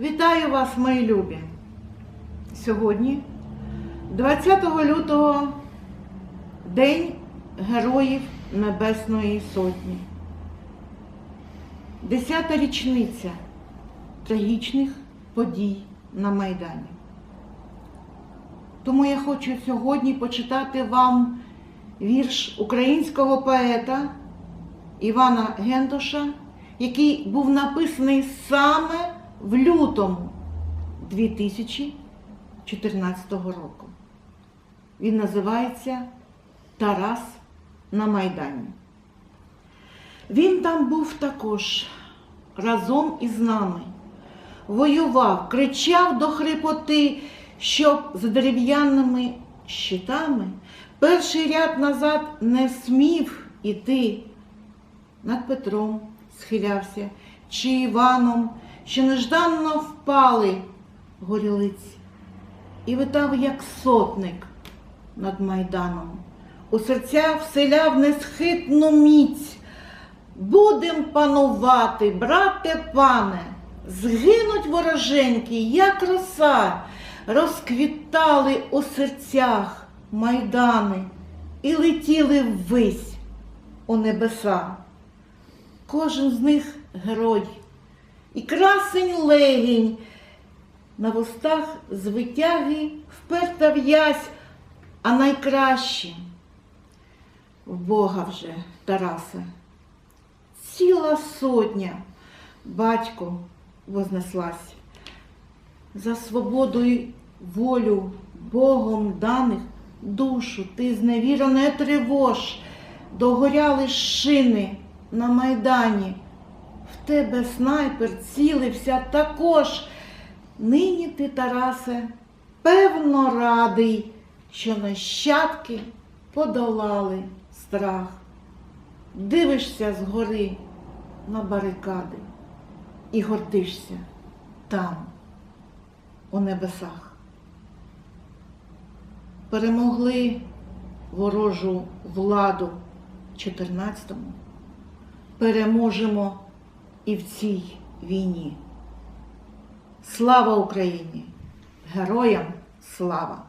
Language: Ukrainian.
Вітаю вас, мої любі! Сьогодні, 20 лютого, День Героїв Небесної Сотні. Десята річниця трагічних подій на Майдані. Тому я хочу сьогодні почитати вам вірш українського поета Івана Гендоша, який був написаний саме в лютому 2014 року. Він називається Тарас на Майдані. Він там був також разом із нами, воював, кричав до хрипоти, щоб за дерев'яними щитами перший ряд назад не смів іти. Над Петром схилявся, чи Іваном, що нежданно впали горілиці, і витав, як сотник над майданом. У серця вселяв несхитну міць. Будем панувати, брате пане, згинуть вороженьки, як роса, розквітали у серцях майдани і летіли ввись у небеса. Кожен з них герой, і красень легінь, на вустах з витяги вперта в'язь, а найкраще в Бога вже, Тараса. Ціла сотня, батько вознеслась. За свободу й волю Богом даних душу ти зневіра не тривож, догоряли шини на майдані. Тебе снайпер цілився також. Нині ти, Тарасе, певно радий, що нащадки подолали страх. Дивишся згори на барикади і гордишся там, у небесах. Перемогли ворожу владу в 14-му, переможемо і в цій війні. Слава Україні! Героям слава!